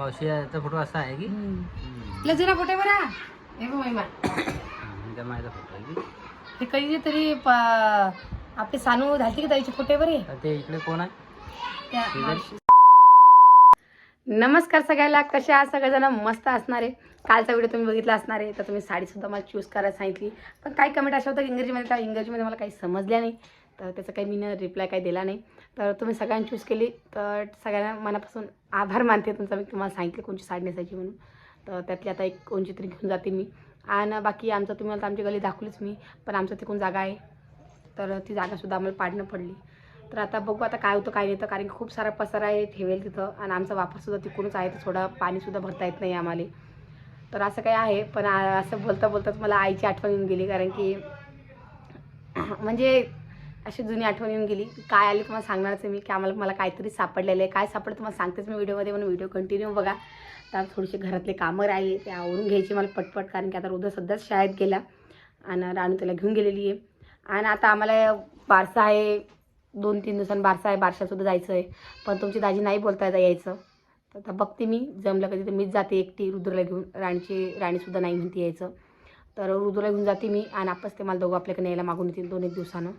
मावशीचा photo असा आहे की तुला जुना फोटो बरा. हे बघ महिमा त्या माझा फोटो आहे की. हे कधी तरी प- आपले सानू झालते की ताईचे फोटो बरे? तर ते इकडे कोण आहे? त्या. मावशी. नमस्कार सगळ्याला कशा आहात? सगळेजण मस्त असणार आहे. कालचा व्हिडिओ तुम्ही बघितला असणार आहे तर तुम्ही साडीसुद्धा मला चूज करायला सांगितली. पण काही कमेंट अशा होत्या की इंग्रजीमध्ये त्या इंग्रजीमध्ये मला काही समजल्या नाही. तर त्याचा काही मी रिप्लाय काही दिला नाही. तर तुम्ही सगळ्यांनी चूज केली. तर सगळ्यांना मनापासून आभार मानते तुमचा. मी तुम्हाला सांगितलं कोणची साडी नेसायची म्हणून. तर त्यातली आता एक कोणची तरी घेऊन जाते मी. आणि बाकी आमचं तुम्ही मला तर आमची गली दाखवलीच मी पण आमचं तिकडून जागा आहे. तर ती जागासुद्धा आम्हाला पाडणं पडली. तर आता बघू आता काय होतं काय नाही तर कारण की खूप सारा पसारा आहे ठेवेल तिथं. आणि आमचा वापरसुद्धा तिकडूनच आहे तर थोडं पाणीसुद्धा भरता येत नाही आम्हाला. तर असं काय आहे पण असं बोलता बोलताच मला आईची आठवण येऊन गेली. कारण की म्हणजे अशी जुनी आठवण येऊन गेली. काय आली तुम्हाला सांगणारच मी. की आम्हाला मला काहीतरी सापडलेलं आहे. काय सापडलं तुम्हाला सांगतेच मी व्हिडिओमध्ये. म्हणून व्हिडिओ कंटिन्यू बघा. तर थोडीशी घरातले कामं राहिले. ते आवरून घ्यायची मला पटपट. कारण की आता रुद्र सध्याच शाळेत गेला. आणि राणू त्याला घेऊन गेलेली आहे. आणि आता आम्हाला बारसा आहे. दोन तीन दिवसांनी बारसा आहे. बारशासुद्धा जायचं आहे. पण तुमची दाजी नाही बोलता येता यायचं. तर आता बघते मी. जमलं कधी तर मीच जाते एकटी रुद्रला घेऊन. राणीची राणीसुद्धा नाही म्हणते यायचं. तर रुद्रला घेऊन जाते मी. आणि आपस ते मला दोघं आपल्याकडे यायला मागून येतील दोन एक दिवसानं.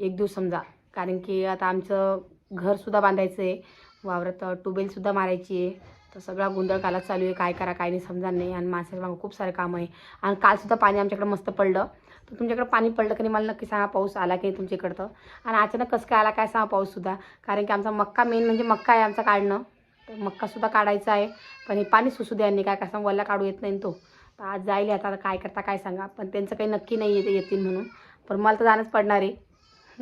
एक दिवस समजा. कारण की आता आमचं घरसुद्धा बांधायचं आहे वावरात ट्यूबवेलसुद्धा मारायची आहे. तर सगळा गोंधळ कालाच चालू आहे. काय करा काय नाही समजा नाही. आणि माणसाच्या मागं खूप सारे काम आहे. आणि कालसुद्धा पाणी आमच्याकडे मस्त पडलं. तर तुमच्याकडे पाणी पडलं की मला नक्की सांगा पाऊस आला की नाही तुमच्याकडं. आणि अचानक कसं काय आला काय सांगा पाऊससुद्धा कारण की आमचा मक्का मेन म्हणजे मक्का आहे आमचा काढणं. तर मक्कासुद्धा काढायचा आहे. पण हे पाणी सुसू द्या नाही. काय सांग वल्ला काढू येत नाही तो. तर आज जाईल आता काय करता काय सांगा. पण त्यांचं काही नक्की नाही येते येतील म्हणून. पण मला तर जाणंच पडणार आहे.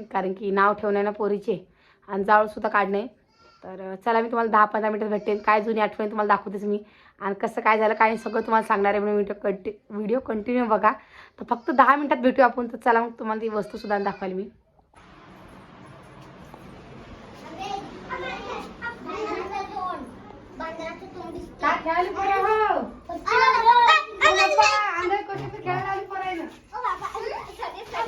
कारण की नाव ठेवणं आहे ना पोरीचे आणि जाळसुद्धा काढणे तर चला मी तुम्हाला दहा पंधरा मिनटात भेटेन काय जुनी आठवणी तुम्हाला दाखवतेच मी आणि कसं काय झालं काय सगळं तुम्हाला सांगणार आहे म्हणून व्हिडिओ कंटि व्हिडिओ कंटिन्यू बघा तर फक्त दहा मिनटात भेटू आपण तर चला मग तुम्हाला ती वस्तूसुद्धा दाखवायला मी काय खेळायला पोरं हो? अंधार कोठे खेळायला आली पोरं आहे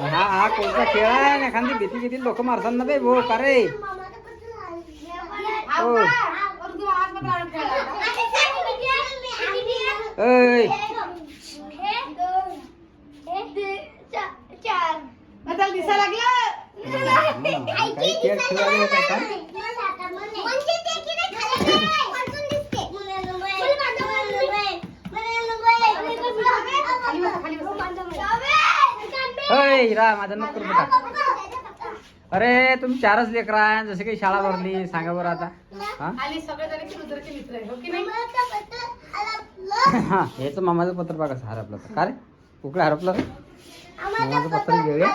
ना. हा हा कोणता खेळ आहे एखादी भीती भीती लोक मारतात ना बे भो का रे हाव का? बरं, तू आज बघ लाडू खेळायला. ऐ मग त्याला दिसायला लागलं काही खेळ खेळायला होता का खाली बसा, खाली बसा. ऐ रा माझा नको करू बेटा अरे तुम्ही चारच लेकरा आहे जसे काही शाळा भरली सांगा बरं आता. हा? आली सगळेजण की रुद्रचे मित्र आहे, हो की नाही? हा हे तर मामाचं पत्र बघा हरपलं तर. का रे? कुकडे हरपलं मामाचं पत्र घेऊया.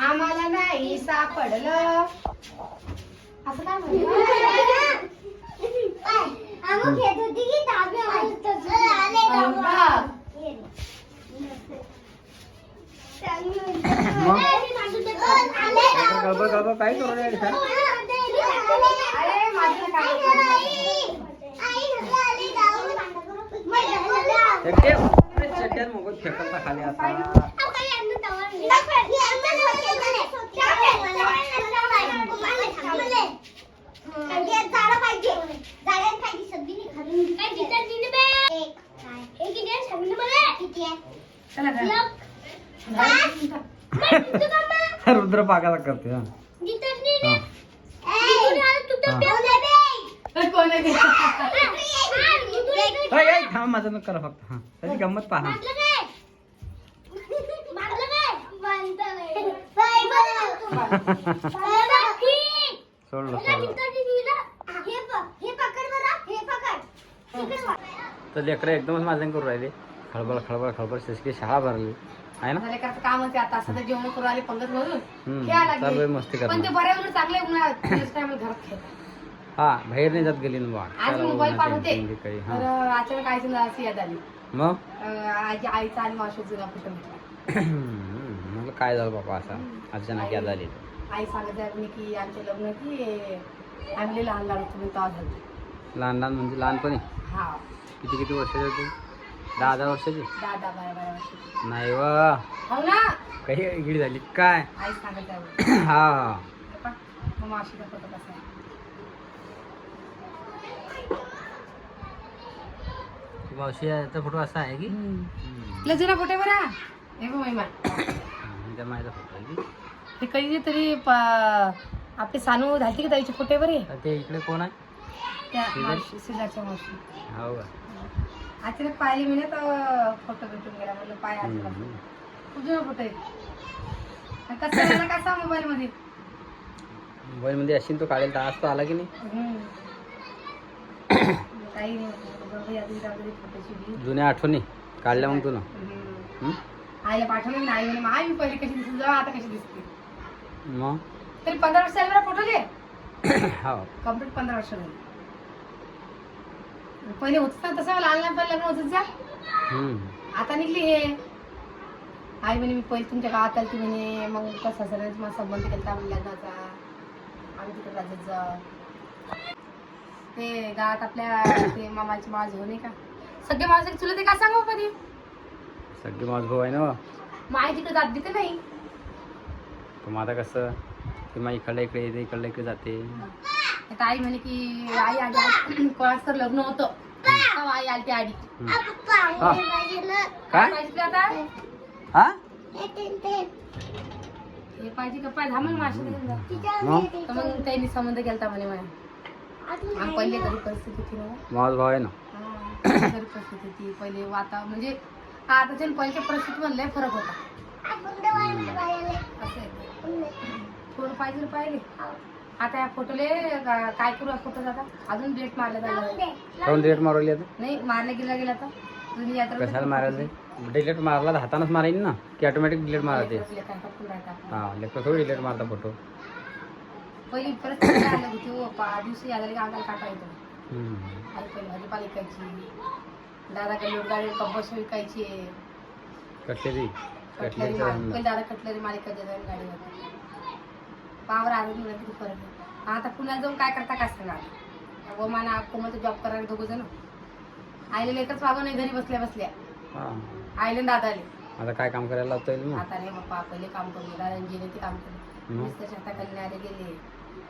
आम्हाला नाही सापडलं. असं काय म्हणलं? मग? गडबड काय करू चड्ड्यात मोगत फेकलता खाली आता. चला. रुद्र पाकाला करते हा. थांब माझं नको करा फक्त हा. त्याची गंमत पहा सोडलं सोडलं. तर लेकरं एकदमच माझं करू राहिले. खळबळ खळबळ खळबळ शशकी शाळा भरली. आहे ना? झाले का आता कामच आहे आता. असं तर जेवण करून आले पंगत भरून. हम्म, खेळायला चालू आहे लागले. मस्ती पण ते करणं बऱ्या उलट चांगले उन्हाळ्यात. नेक्स्ट टाइम घरात खेळतात. हा बाहेर नाही जात गेली ना बा आज त्याला मोबाईल पाठवते. काही तर हा अचानक आईची अशी याद आली मग? अं, आजी आईचा आणि मावशी जुना फोटो भेटला. म्हटलं काय झालं बाबा असा? अचानक याद आली आई सांगत आहे म्हणे की आमचे लग्न की आम्ही लहान लहान तेव्हा झालं लहान लहान म्हणजे लहानपणी? हा. किती किती वर्षाची होती? दहा दहा वर्षाची? दहा दहा बारा बारा वर्षाची. नाही व. हो ना? काही झाली. काय? आई सांगत आहे. म्हणे. हा हा. पप्पा, मग मावशीचा फोटो कसा आहे. मावशीचा फोटो असा आहे की? तुला फोटो आहे बरा. हे बघ महिमा त्या माझा फोटो आहे की? हे कधी तरी प- आपले सानू झालती की ताईचे बरे? ते इकडे कोण आहे? त्या? मावशी शेजारच्या मावशी. हो का? अचानक पाहिली मी ना तर फोटो भेटून गेला म्हणलं पाय अचानक जुना फोटो आहे. आणि कसं ना कसा मोबाईल मध्ये? मोबाईलमध्ये असेल तो काढेल तर आज तो आला की नाही. काही नाही तुझी. जुन्या आठवणी काढल्या मग तू ना. आईला पाठवलं ना आई म्हणे "मा, आई मी पहिली कशी दिसत जाऊ आता कशी दिसते. मग? तरी पंधरा वर्ष झाले बरं फोटो घे. हो. कंप्लीट पंधरा वर्ष झाली. पहिले होत ना तसं लहान लहान लग्न होत जा. आता निघली हे. आई म्हणे मी पहिले तुमच्या गावात आली म्हणे. मग त्या सासऱ्याचा माझा संबंध केला म्हणे लग्नाचा. आम्ही तिकडे राजात जाऊ ते गावात आपल्या ते मामाची माज हो नाही का? सगळे माझे चुलत ते का सांगू कधी सगळे माझ भाऊ आहे ना आई तिकडे जात देते नाही. आता कसं? ते मग इकडल्या इकडे येते इकडल्या इकडे जाते. आता आई म्हणे की आई आधी कोणाच तर लग्न होतं. तेव्हा आई आली ती आडी. हा. काय? पाहिजे तुला आता? हा? हे पाहिजे का? धामल माशी मग? तर मग त्यांनी संबंध केलता म्हणे मला. आणि पहिले घरी परिस्थिती होती ना. माझ भाऊ आहे ना. हा, घरी परिस्थिती होती. पहिले वाता म्हणजे आताच्या आणि पहिल्याच्या परिस्थितीमध्ये लय फरक होता. असं आहे. थोडं पाहिजे तर पाहिले. आता या फोटोले का- काय करू या फोटो आता? अजून डेट मारला काऊन डिलेट मारवली आता? नाही मारला गेला गेला तर. जुनी यात्रा कशाला मारायला डिलेट मारला तर हातानच मारायला ना की ऑटोमॅटिक डिलेट पकडून राहतात. हा लेकर थोडी डिलेट मारता फोटो पहिली काय आलं होती हो, पा- दिवशी आलेले का अंगाला काटा येतो. आई पहिली विकायची. दादा लोटगाडी कंपोस्ट विकायची. कटलेरी. कटलरी दादा कटलरी मालिका देतात गाडीवर पावर आलं नाही किती फरक आहे आता पुण्याला जाऊन काय करता काय सांगा व माना कोमलचा जॉब करायला दोघं जण. आईला लेकरच वागव नाही घरी बसल्या बसल्या. आईला दादाले. आता काय काम करायला लावता येईल आता रे बाप्पा पहिले काम करू. दादा इंजिनियर काम केलं मग? मिस्टरच्या हाताखाली न्यारे गेले.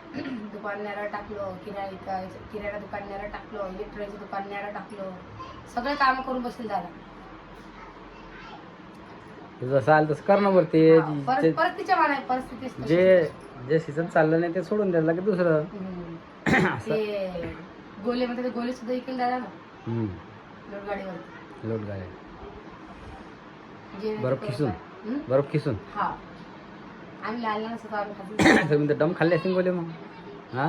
दुकान न्यारा टाकलो किराणा किराणा दुकान न्यारा टाकलो इलेक्ट्रॉनिकचं दुकान न्यारा टाकलो. सगळे काम करून बसले दादा. तू जसं आलं तसं कर ना बरं ते. हा, परत जे- परत तिच्या माना परिस्थिती तशी. जे जे सीझन चाललं नाही ते सोडून द्यायला की दुसरं. हम्म. असं. ते गोले मध्ये ते गोले सुद्धा दादा ना. लोटगाडीवर लोट जे बर्फ खिसून. हम्म? बर्फ खिसून. हा. आम्ही लहान लहान असतो आम्ही खातो तुम्ही तर डम खाल्ले असतील बोले मग. हा?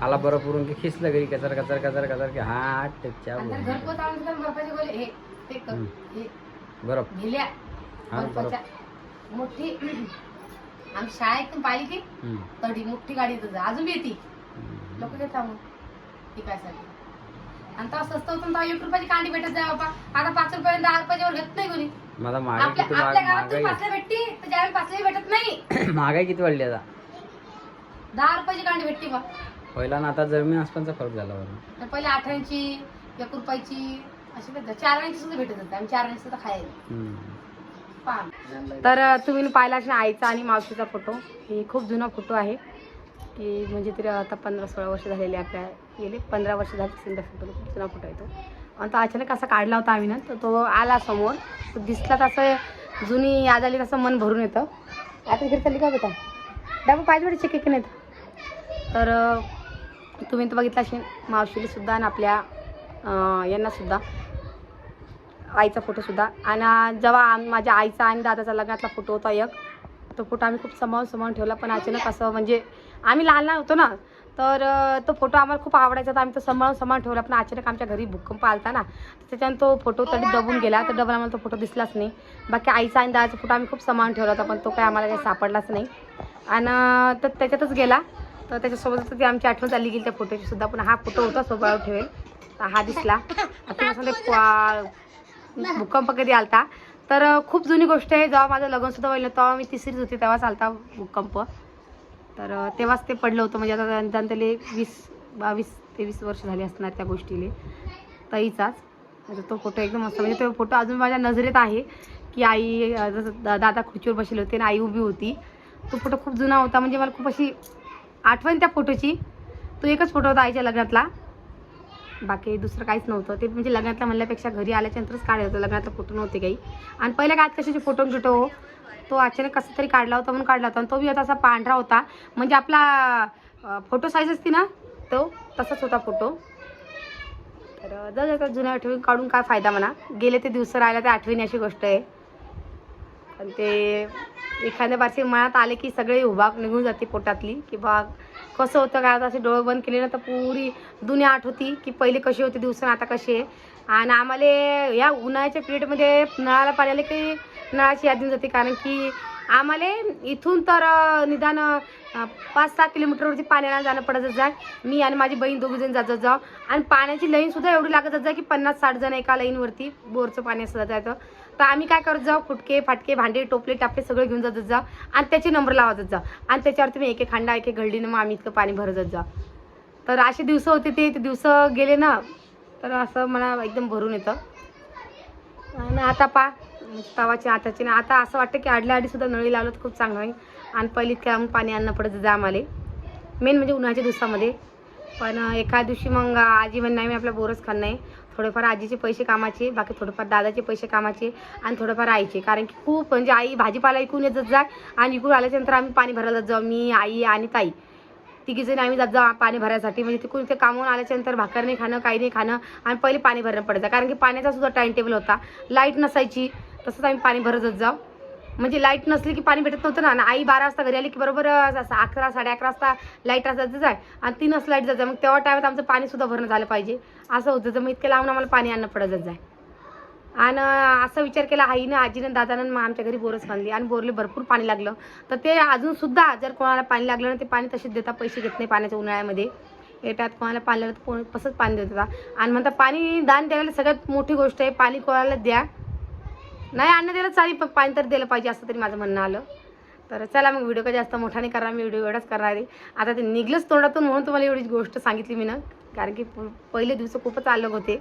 आला बर्फ उरून की खिसलं घरी कचर कचर कचर कचर की हा त्याच्या आणि त्याला घरपोच आणून सुद्धा बर्फाचे गोले हे ते कर- हम्म. हे बर्फ. भिल्या बर्फाच्या मोठी आम्ही शाळेतून पाहिली की हम्म. तडी मोठी गाडी येत अजून बी येते. लोक घेत थांबून विकायसाठी आणि तेव्हा स्वस्त होतं तेव्हा एक रुपयाची कांडी भेटत जाय बाबा. आता पाच रुपये दहा रुपयाच्यावर घेत नाही कोणी. आपल्या आपल्या गावात तुम्ही पाचला भेटती तर ज्यावेळी पाचला भेटत नाही. महागाई किती वाढली आता? दहा रुपयाची कांडी भेटते बा. पहिला ना आता जमीन आसमानचा फरक झाला बरं. पहिले आठ्यांची एक रुपयाची अशी भेटत. चार आण्याची सुद्धा भेटत होते. आम्ही चार आण्याची सुद्धा खायला. तर तुम्ही पाहिला असेल आईचा आणि मावशीचा फोटो. हे खूप जुना फोटो आहे. की म्हणजे तरी आता पंधरा सोळा वर्ष झालेले आपल्या गेले. पंधरा वर्ष झाले असेल फोटो खूप जुना फोटो येतो आणि तो अचानक असा काढला होता आम्ही ना तर तो आला समोर. तो दिसला तसं जुनी याद आली तसं मन भरून येतं. आता घरी चालली का बेटा? डाबा पाहिजे बेटा चिके की नाहीत? तर तुम्ही तर बघितलं असेल मावशीलीसुद्धा आणि आपल्या यांनासुद्धा आईचा फोटोसुद्धा आणि जेव्हा माझ्या आईचा आणि दादाचा लग्नातला फोटो होता एक तो फोटो आम्ही खूप सांभाळून समावून ठेवला. पण अचानक असं म्हणजे आम्ही लहान लहान होतो ना तर तो फोटो आम्हाला खूप आवडायचा. तर आम्ही तो सांभाळून सांभाळून ठेवला. पण अचानक आमच्या घरी भूकंप आलता ना तर त्याच्यानं तो फोटो तरी दबून गेला. तर डबल आम्हाला तो फोटो दिसलाच नाही. बाकी आईचा आणि दादाचा फोटो आम्ही खूप सांभाळून ठेवला होता पण तो काय आम्हाला काही सापडलाच नाही. आणि तर त्याच्यातच गेला. तर त्याच्यासोबतच ती आमची आठवण चालली गेली त्या फोटोची सुद्धा. पण हा फोटो होता सोबत ठेवेल. हा दिसला. आता भूकंप कधी आलता? तर खूप जुनी गोष्ट आहे. जेव्हा माझं लग्न सुद्धा व्हायला तेव्हा मी तिसरीच होती तेव्हाच आलता भूकंप. तर तेव्हाच ते पडलं होतं. म्हणजे आता त्यांतले वीस बावीस तेवीस वर्ष झाली असणार त्या गोष्टीले. ताईचाच. म्हणजे तो फोटो एकदम मस्त. म्हणजे तो फोटो अजून माझ्या नजरेत आहे की आई जसं दा- दादा खुर्चीवर बसले होते आणि आई उभी होती. तो फोटो खूप जुना होता. म्हणजे मला खूप अशी आठवण त्या फोटोची. तो एकच फोटो होता आईच्या लग्नातला. बाकी दुसरं काहीच नव्हतं. ते म्हणजे लग्नातलं म्हणल्यापेक्षा घरी आल्याच्यानंतरच काढलं होतं. लग्नातलं फोटो नव्हते काही. आणि पहिल्या काय कशाचे फोटो गिटो तो अचानक कसं तरी काढला होता म्हणून काढला होता. आणि तो बी होता असा पांढरा होता. म्हणजे आपला फोटो साईज असते ना तो तसाच होता फोटो तर जर जुन्या आठवणी काढून काय फायदा म्हणा. गेले ते दिवस राहिला ते आठवणी अशी गोष्ट आहे. आणि ते एखाद्या बारशी मनात आले की सगळे उभा निघून जाते पोटातली. की बा कसं होतं काय आता असे डोळे बंद केले ना तर पुरी दुनिया आठवती की पहिले कशी होती दिवसानं आता कशी आहे. आणि आम्हाला या उन्हाळ्याच्या पिरियडमध्ये नळाला पाणी आले की नळाची यादी जाते. कारण की आम्हाला इथून तर निदान पाच सहा किलोमीटरवरती पाण्याला जाणं पडत जाय. मी आणि माझी बहीण दोघी जण जात जाऊ. आणि पाण्याची लाईनसुद्धा एवढी लागत जात की पन्नास साठ जण एका लाईनवरती बोरचं पाणी असं जायचं तर आम्ही काय करत जाऊ फुटके फाटके भांडे टोपले टापले सगळे घेऊन जात जाऊ. आणि त्याचे नंबर लावत जा जाऊ. आणि त्याच्यावर तुम्ही एक एक हांडा एक एक घडलीनं मग आम्ही इतकं पाणी भरत जा जाऊ. तर असे दिवस होते ते दिवस गेले ना तर असं मला एकदम भरून येतं. आणि आता पा म्हणजे तवाचे आताचे ना आता असं वाटतं की आडल्या आडी सुद्धा नळी लावलं तर खूप चांगलं आहे. आणि पहिले इतक्या मग पाणी आणणं पडत जा आम्हाला. मेन म्हणजे उन्हाळ्याच्या दिवसामध्ये. पण एका दिवशी मग आजी म्हण नाही मी आपला बोरच खाणं नाही. थोडेफार आजीचे पैसे कामाचे बाकी थोडेफार दादाचे पैसे कामाचे आणि थोडेफार आईचे. कारण की खूप म्हणजे आई भाजीपाला इकून येत जात आणि इकून आल्याच्यानंतर आम्ही पाणी भरायला जात जाऊ मी आई आणि ताई. तिघीजणी आम्ही जात जाऊ पाणी भरायसाठी. म्हणजे तिकडून ते कामावून आल्याच्यानंतर भाकर नाही खाणं काही नाही खाणं आणि पहिले पाणी भरणं पडायचं कारण की पाण्याचा सुद्धा टाइम टेबल होता. लाइट नसायची तसंच आम्ही पाणी भरत जात जाऊ. म्हणजे लाइट नसली की पाणी भेटत नव्हतं ना. आणि आई बारा वाजता घरी आली की बरोबर असं अकरा साडे अकरा वाजता लाइट असायचं जाय. आणि तीनच लाइट जायचं मग तेव्हा टायमात आमचं पाणी सुद्धा भरणं झालं पाहिजे. असं होतं. तर मग इतक्या लावून आम्हाला पाणी आणणं पडत जाय. आणि असा विचार केला आईनं आजीनं दादानं मग आमच्या घरी बोरच बांधली. आणि बोरले भरपूर पाणी लागलं. तर ते अजूनसुद्धा जर कोणाला पाणी लागलं ना ते पाणी तसेच देतात. पैसे घेत नाही पाण्याच्या उन्हाळ्यामध्ये. येतात कोणाला पाणी लागलं तर कोण तसंच पाणी देत होता आणि म्हणता पाणी दान द्यायला सगळ्यात मोठी गोष्ट आहे. पाणी कोणाला द्या. नाही अन्न दिलं चालेल पण पाणी तर दिलं पाहिजे असं तरी माझं म्हणणं आलं. तर चला मग व्हिडिओ काय जास्त मोठा नाही करणार मी व्हिडिओ एवढाच करणार आहे. आता ते निघलंच तोंडातून म्हणून तुम्हाला एवढी गोष्ट सांगितली मी ना. कारण की पहिले दिवस खूपच अलग होते.